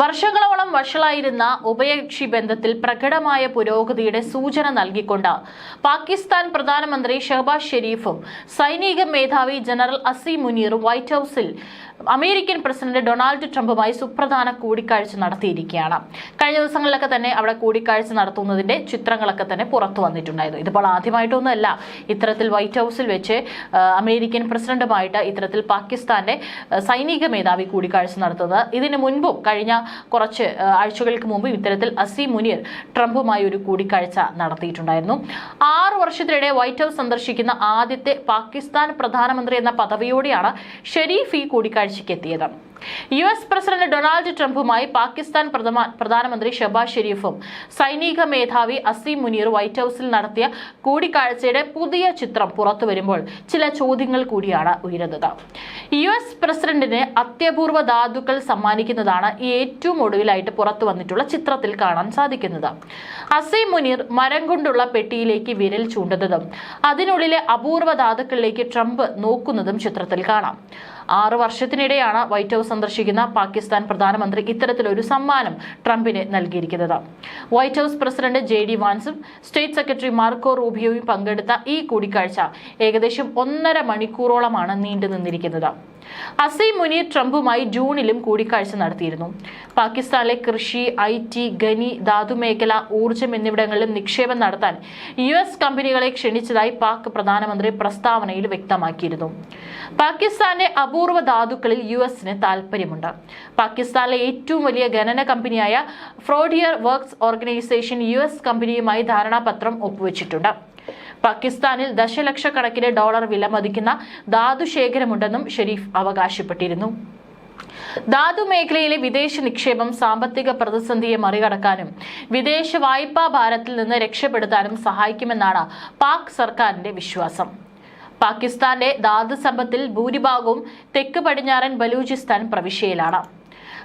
വർഷങ്ങളോളം വഷളായിരുന്ന ഉഭയകക്ഷി ബന്ധത്തിൽ പ്രകടമായ പുരോഗതിയുടെ സൂചന നൽകിക്കൊണ്ട് പാകിസ്ഥാൻ പ്രധാനമന്ത്രി ഷഹബാസ് ഷെരീഫും സൈനിക മേധാവി ജനറൽ അസി മുനീറും വൈറ്റ് ഹൌസിൽ അമേരിക്കൻ പ്രസിഡന്റ് ഡൊണാൾഡ് ട്രംപുമായി സുപ്രധാന കൂടിക്കാഴ്ച നടത്തിയിരിക്കുകയാണ്. കഴിഞ്ഞ ദിവസങ്ങളിലൊക്കെ തന്നെ അവിടെ കൂടിക്കാഴ്ച നടത്തുന്നതിന്റെ ചിത്രങ്ങളൊക്കെ തന്നെ പുറത്തു വന്നിട്ടുണ്ടായിരുന്നു. ഇതിപ്പോൾ ആദ്യമായിട്ടൊന്നുമല്ല. ഇത്തരത്തിൽ വൈറ്റ് ഹൌസിൽ വെച്ച് അമേരിക്കൻ പ്രസിഡന്റുമായിട്ട് ഇത്തരത്തിൽ പാകിസ്ഥാന്റെ സൈനിക മേധാവി കൂടിക്കാഴ്ച നടത്തുന്നത്. ഇതിനു മുൻപും കഴിഞ്ഞ കുറച്ച് ആഴ്ചകൾക്ക് മുമ്പ് ഇത്തരത്തിൽ അസി മുനീർ ട്രംപുമായി ഒരു കൂടിക്കാഴ്ച നടത്തിയിട്ടുണ്ടായിരുന്നു. ആറു വർഷത്തിനിടെ വൈറ്റ് ഹൗസ് സന്ദർശിക്കുന്ന ആദ്യത്തെ പാകിസ്ഥാൻ പ്രധാനമന്ത്രി എന്ന പദവിയോടെയാണ് ഷെരീഫ് ഈ കൂടിക്കാഴ്ചയ്ക്ക് എത്തിയത്. യു എസ് പ്രസിഡന്റ് ഡൊണാൾഡ് ട്രംപുമായി പാകിസ്ഥാൻ പ്രധാനമന്ത്രി ഷബാസ് ഷെരീഫും സൈനിക മേധാവി അസീം മുനീർ വൈറ്റ് ഹൌസിൽ നടത്തിയ കൂടിക്കാഴ്ചയുടെ പുതിയ ചിത്രം പുറത്തു വരുമ്പോൾ ചില ചോദ്യങ്ങൾ കൂടിയാണ് ഉയരുന്നത്. യു എസ് പ്രസിഡന്റിന് അത്യപൂർവ ധാതുക്കൾ സമ്മാനിക്കുന്നതാണ് ഏറ്റവും ഒടുവിലായിട്ട് പുറത്തു വന്നിട്ടുള്ള ചിത്രത്തിൽ കാണാൻ സാധിക്കുന്നത്. അസീം മുനീർ മരം കൊണ്ടുള്ള പെട്ടിയിലേക്ക് വിരൽ ചൂണ്ടുന്നതും അതിനുള്ളിലെ അപൂർവ ധാതുക്കളിലേക്ക് ട്രംപ് നോക്കുന്നതും ചിത്രത്തിൽ കാണാം. ആറു വർഷത്തിനിടെയാണ് വൈറ്റ് ഹൌസ് സന്ദർശിക്കുന്ന പാകിസ്ഥാൻ പ്രധാനമന്ത്രി ഇത്തരത്തിലൊരു സമ്മാനം ട്രംപിന് നൽകിയിരിക്കുന്നത്. White House president J D വാൻസും state secretary Marco റൂബിയോയും പങ്കെടുത്ത ഈ കൂടിക്കാഴ്ച ഏകദേശം ഒന്നര മണിക്കൂറോളമാണ് നീണ്ടു നിന്നിരിക്കുന്നത് അസീം മുനീർ ട്രംപുമായി ജൂണിലും കൂടിക്കാഴ്ച നടത്തിയിരുന്നു. പാകിസ്ഥാനിലെ കൃഷി ഐ ടി ഖനി ധാതുമേഖല ഊർജം എന്നിവിടങ്ങളിലും നിക്ഷേപം നടത്താൻ യു എസ് കമ്പനികളെ ക്ഷണിച്ചതായി പാക് പ്രധാനമന്ത്രി പ്രസ്താവനയിൽ വ്യക്തമാക്കിയിരുന്നു. പാകിസ്ഥാന്റെ അപൂർവ ധാതുക്കളിൽ യു എസിന് താൽപ്പര്യമുണ്ട്. പാകിസ്ഥാനിലെ ഏറ്റവും വലിയ ഖനന കമ്പനിയായ Frontier Works Organisation U S കമ്പനിയുമായി ധാരണാപത്രം ഒപ്പുവെച്ചിട്ടുണ്ട്. പാകിസ്ഥാനിൽ ദശലക്ഷക്കണക്കിന് ഡോളർ വിലമതിക്കുന്ന ധാതു ശേഖരമുണ്ടെന്നും ഷെരീഫ് അവകാശപ്പെട്ടിരുന്നു. ധാതു മേഖലയിലെ വിദേശ നിക്ഷേപം സാമ്പത്തിക പ്രതിസന്ധിയെ മറികടക്കാനും വിദേശ വായ്പാ ഭാരത്തിൽ നിന്ന് രക്ഷപ്പെടുത്താനും സഹായിക്കുമെന്നാണ് പാക് സർക്കാരിന്റെ വിശ്വാസം. പാകിസ്ഥാന്റെ ധാതു സമ്പത്തിൽ ഭൂരിഭാഗവും തെക്ക് പടിഞ്ഞാറൻ ബലൂചിസ്ഥാൻ പ്രവിശ്യയിലാണ്.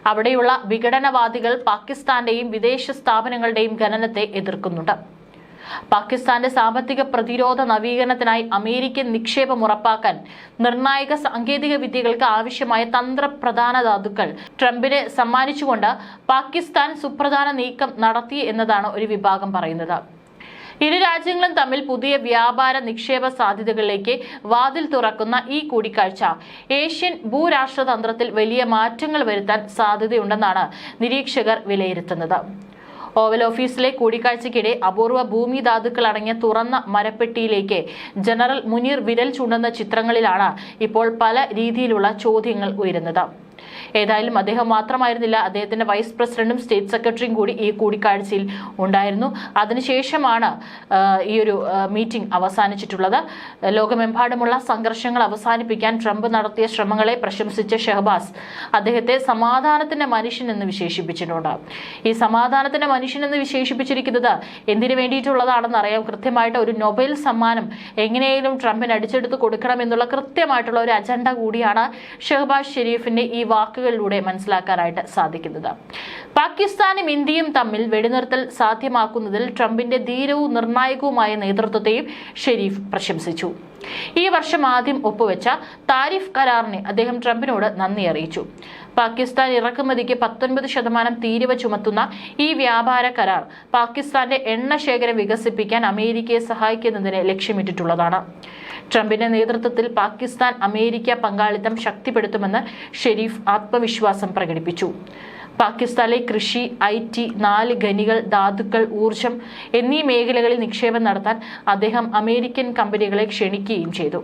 അവിടെയുള്ള വിഘടനവാദികൾ പാകിസ്ഥാന്റെയും വിദേശ സ്ഥാപനങ്ങളുടെയും ഖനനത്തെ എതിർക്കുന്നുണ്ട്. പാകിസ്ഥാന്റെ സാമ്പത്തിക പ്രതിരോധ നവീകരണത്തിനായി അമേരിക്കൻ നിക്ഷേപം ഉറപ്പാക്കാൻ നിർണായക സാങ്കേതിക വിദ്യകൾക്ക് ആവശ്യമായ തന്ത്രപ്രധാന ധാതുക്കൾ. ട്രംപിനെ സമ്മാനിച്ചുകൊണ്ട് പാകിസ്ഥാൻ സുപ്രധാന നീക്കം നടത്തി എന്നതാണ് ഒരു വിഭാഗം പറയുന്നത്. ഇരു രാജ്യങ്ങളും തമ്മിൽ പുതിയ വ്യാപാര നിക്ഷേപ സാധ്യതകളിലേക്ക് വാതിൽ തുറക്കുന്ന ഈ കൂടിക്കാഴ്ച ഏഷ്യൻ ഭൂരാഷ്ട്രതന്ത്രത്തിൽ വലിയ മാറ്റങ്ങൾ വരുത്താൻ സാധ്യതയുണ്ടെന്നാണ് നിരീക്ഷകർ വിലയിരുത്തുന്നത്. ഓവൽ ഓഫീസിലെ കൂടിക്കാഴ്ചയ്ക്കിടെ അപൂർവ ഭൂമി ധാതുക്കൾ അടങ്ങിയ തുറന്ന മരപ്പെട്ടിയിലേക്ക് ജനറൽ മുനീർ വിരൽ ചൂണ്ടുന്ന ചിത്രങ്ങളിലാണ് ഇപ്പോൾ പല രീതിയിലുള്ള ചോദ്യങ്ങൾ ഉയരുന്നത്. ഏതായാലും അദ്ദേഹം മാത്രമായിരുന്നില്ല. അദ്ദേഹത്തിന്റെ വൈസ് പ്രസിഡന്റും സ്റ്റേറ്റ് സെക്രട്ടറിയും കൂടി ഈ കൂടിക്കാഴ്ചയിൽ ഉണ്ടായിരുന്നു. അതിനുശേഷമാണ് ഈ ഒരു മീറ്റിംഗ് അവസാനിച്ചിട്ടുള്ളത്. ലോകമെമ്പാടുമുള്ള സംഘർഷങ്ങൾ അവസാനിപ്പിക്കാൻ ട്രംപ് നടത്തിയ ശ്രമങ്ങളെ പ്രശംസിച്ച ഷെഹബാസ് അദ്ദേഹത്തെ സമാധാനത്തിന്റെ മനുഷ്യൻ എന്ന് വിശേഷിപ്പിച്ചിട്ടുണ്ട്. ഈ സമാധാനത്തിന്റെ മനുഷ്യൻ എന്ന് വിശേഷിപ്പിച്ചിരിക്കുന്നത് എന്തിനു വേണ്ടിയിട്ടുള്ളതാണെന്ന് അറിയാം. കൃത്യമായിട്ട് ഒരു നൊബേൽ സമ്മാനം എങ്ങനെയും ട്രംപിന് അടിച്ചെടുത്ത് കൊടുക്കണം എന്നുള്ള കൃത്യമായിട്ടുള്ള ഒരു അജണ്ട കൂടിയാണ് ഷെഹബാസ് ഷെരീഫിന്റെ ഈ വാക്കുകളിലൂടെ മനസ്സിലാക്കാനായിട്ട് സാധിക്കുന്നത്. പാകിസ്ഥാനും ഇന്ത്യയും തമ്മിൽ വെടിനിർത്തൽ സാധ്യമാക്കുന്നതിൽ ട്രംപിന്റെ ധീരവും നിർണായകവുമായ നേതൃത്വത്തെയും ഷെരീഫ് പ്രശംസിച്ചു. ഈ വർഷം ആദ്യം ഒപ്പുവെച്ച താരിഫ് കരാറിനെ അദ്ദേഹം ട്രംപിനോട് നന്ദി അറിയിച്ചു. പാകിസ്ഥാൻ ഇറക്കുമതിക്ക് പത്തൊൻപത് ശതമാനം തീരുവ ചുമത്തുന്ന ഈ വ്യാപാര കരാർ പാകിസ്ഥാന്റെ എണ്ണ ശേഖരം വികസിപ്പിക്കാൻ അമേരിക്കയെ സഹായിക്കുന്നതിനെ ലക്ഷ്യമിട്ടിട്ടുള്ളതാണ്. ട്രംപിന്റെ നേതൃത്വത്തിൽ പാകിസ്ഥാൻ അമേരിക്ക പങ്കാളിത്തം ശക്തിപ്പെടുത്തുമെന്ന് ഷെരീഫ് ആത്മവിശ്വാസം പ്രകടിപ്പിച്ചു. പാകിസ്ഥാനിലെ കൃഷി ഐ ടി നാല് ഖനികൾ ധാതുക്കൾ ഊർജം എന്നീ മേഖലകളിൽ നിക്ഷേപം നടത്താൻ അദ്ദേഹം അമേരിക്കൻ കമ്പനികളെ ക്ഷണിക്കുകയും ചെയ്തു.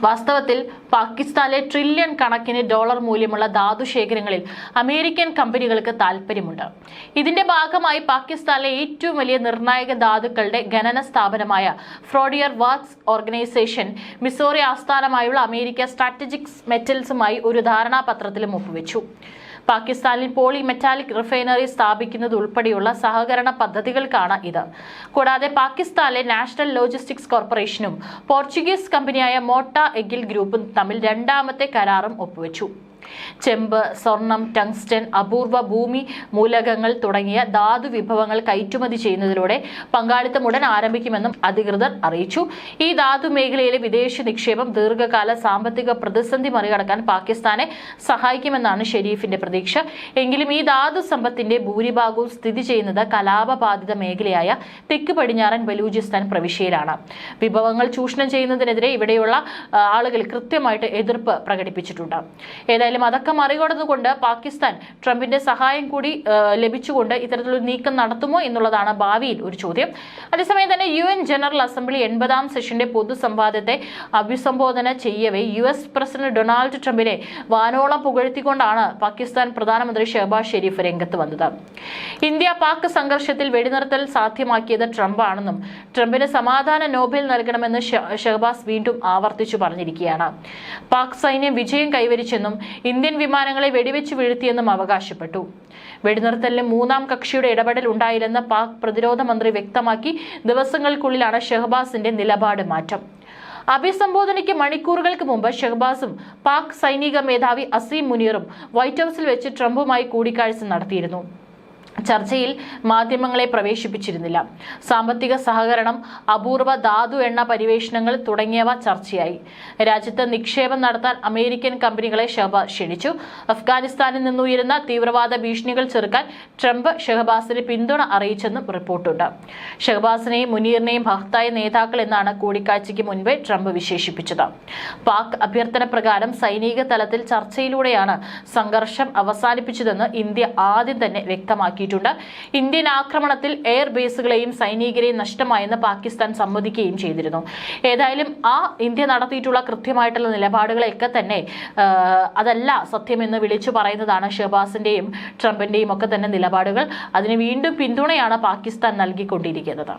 വാസ്തവത്തിൽ പാകിസ്ഥാനിലെ ട്രില്യൺ കണക്കിന് ഡോളർ മൂല്യമുള്ള ധാതു ശേഖരങ്ങളിൽ അമേരിക്കൻ കമ്പനികൾക്ക് താൽപ്പര്യമുണ്ട്. ഇതിന്റെ ഭാഗമായി പാകിസ്ഥാനിലെ ഏറ്റവും വലിയ നിർണായക ധാതുക്കളുടെ ഖനന സ്ഥാപനമായ ഫ്രോഡിയർ വർക്ക്സ് ഓർഗനൈസേഷൻ മിസോറി ആസ്ഥാനമായുള്ള അമേരിക്ക സ്ട്രാറ്റജിക് മെറ്റൽസുമായി ഒരു ധാരണാപത്രത്തിലും ഒപ്പുവെച്ചു. പാകിസ്ഥാനിൽ പോളി മെറ്റാലിക് റിഫൈനറി സ്ഥാപിക്കുന്നത് ഉൾപ്പെടെയുള്ള സഹകരണ പദ്ധതികൾക്കാണ് ഇത്. കൂടാതെ പാകിസ്ഥാനിലെ നാഷണൽ ലോജിസ്റ്റിക്സ് കോർപ്പറേഷനും പോർച്ചുഗീസ് കമ്പനിയായ മോട്ട എഗിൽ ഗ്രൂപ്പും തമ്മിൽ രണ്ടാമത്തെ കരാറും ഒപ്പുവെച്ചു ചെമ്പ് സ്വർണം ടങ്സ്റ്റൻ അപൂർവ ഭൂമി മൂലകങ്ങൾ തുടങ്ങിയ ധാതു വിഭവങ്ങൾ കയറ്റുമതി ചെയ്യുന്നതിലൂടെ പങ്കാളിത്തം ഉടൻ ആരംഭിക്കുമെന്നും അധികൃതർ അറിയിച്ചു. ഈ ധാതു മേഖലയിലെ വിദേശ നിക്ഷേപം ദീർഘകാല സാമ്പത്തിക പ്രതിസന്ധി മറികടക്കാൻ പാകിസ്ഥാനെ സഹായിക്കുമെന്നാണ് ഷെരീഫിന്റെ പ്രതീക്ഷ. എങ്കിലും ഈ ധാതു സമ്പത്തിന്റെ ഭൂരിഭാഗവും സ്ഥിതി ചെയ്യുന്നത് കലാപബാധിത മേഖലയായ തെക്ക് പടിഞ്ഞാറൻ ബലൂചിസ്ഥാൻ പ്രവിശ്യയിലാണ്. വിഭവങ്ങൾ ചൂഷണം ചെയ്യുന്നതിനെതിരെ ഇവിടെയുള്ള ആളുകൾ കൃത്യമായിട്ട് എതിർപ്പ് പ്രകടിപ്പിച്ചിട്ടുണ്ട്. ഏതായാലും അതൊക്കെ മറികടന്നുകൊണ്ട് പാകിസ്ഥാൻ ട്രംപിന്റെ സഹായം കൂടി ലഭിച്ചുകൊണ്ട് ഇത്തരത്തിലൊരു നീക്കം നടത്തുമോ എന്നുള്ളതാണ് ഭാവിയിൽ ഒരു ചോദ്യം. അതേസമയം തന്നെ യു എൻ ജനറൽ അസംബ്ലി എൺപതാം സെഷന്റെ പൊതുസംവാദത്തെ അഭിസംബോധന ചെയ്യവേ. യു എസ് പ്രസിഡന്റ് ഡൊണാൾഡ് ട്രംപിനെ വാനോളം പുകഴ്ത്തിക്കൊണ്ടാണ് പാകിസ്ഥാൻ പ്രധാനമന്ത്രി ഷെഹബാസ് ഷെരീഫ് രംഗത്ത് വന്നത്. ഇന്ത്യ പാക് സംഘർഷത്തിൽ വെടിനിർത്തൽ സാധ്യമാക്കിയത് ട്രംപാണെന്നും ട്രംപിന് സമാധാന നോബൽ നൽകണമെന്ന് ഷെഹബാസ് വീണ്ടും ആവർത്തിച്ചു പറഞ്ഞിരിക്കുകയാണ്. പാക് സൈന്യം വിജയം കൈവരിച്ചെന്നും ഇന്ത്യൻ വിമാനങ്ങളെ വെടിവെച്ച് വീഴ്ത്തിയെന്നും അവകാശപ്പെട്ടു. വെടിനിർത്തലിന് മൂന്നാം കക്ഷിയുടെ ഇടപെടൽ ഉണ്ടായില്ലെന്ന് പാക് പ്രതിരോധ മന്ത്രി വ്യക്തമാക്കി. ദിവസങ്ങൾക്കുള്ളിലാണ് ഷെഹബാസിന്റെ നിലപാട് മാറ്റം. അഭിസംബോധനയ്ക്ക് മണിക്കൂറുകൾക്ക് മുമ്പ് ഷെഹബാസും പാക് സൈനിക മേധാവി അസീം മുനീറും വൈറ്റ് ഹൌസിൽ വെച്ച് ട്രംപുമായി കൂടിക്കാഴ്ച നടത്തിയിരുന്നു. ചർച്ചയിൽ മാധ്യമങ്ങളെ പ്രവേശിപ്പിച്ചിരുന്നില്ല. സാമ്പത്തിക സഹകരണം അപൂർവ ധാതു എണ്ണ പരിവേഷണങ്ങൾ തുടങ്ങിയവ ചർച്ചയായി. രാജ്യത്ത് നിക്ഷേപം നടത്താൻ അമേരിക്കൻ കമ്പനികളെ ഷഹബാസ് ക്ഷണിച്ചു. അഫ്ഗാനിസ്ഥാനിൽ നിന്നുയരുന്ന തീവ്രവാദ ഭീഷണികൾ ചെറുക്കാൻ ട്രംപ് ഷഹബാസിന് പിന്തുണ അറിയിച്ചെന്നും റിപ്പോർട്ടുണ്ട്. ഷഹബാസിനെയും മുനീറിനെയും മഹത്തായ നേതാക്കൾ എന്നാണ് കൂടിക്കാഴ്ചയ്ക്ക് മുൻപേ ട്രംപ് വിശേഷിപ്പിച്ചത്. പാക് അഭ്യർത്ഥന പ്രകാരം സൈനിക തലത്തിൽ ചർച്ചയിലൂടെയാണ് സംഘർഷം അവസാനിപ്പിച്ചതെന്ന് ഇന്ത്യ ആദ്യം തന്നെ വ്യക്തമാക്കിയിട്ടുണ്ട് ഇന്ത്യൻ ആക്രമണത്തിൽ എയർ ബേസുകളെയും സൈനികരെയും നഷ്ടമായെന്ന് പാകിസ്ഥാൻ സമ്മതിക്കുകയും ചെയ്തിരുന്നു. ഏതായാലും ആ ഇന്ത്യ നടത്തിയിട്ടുള്ള കൃത്യമായിട്ടുള്ള നിലപാടുകളെയൊക്കെ തന്നെ അതല്ല സത്യമെന്ന് വിളിച്ചു പറയുന്നതാണ് ഷെബാസിന്റെയും ട്രംപിന്റെയും ഒക്കെ തന്നെ നിലപാടുകൾ. അതിന് വീണ്ടും പിന്തുണയാണ് പാകിസ്ഥാൻ നൽകിക്കൊണ്ടിരിക്കുന്നത്.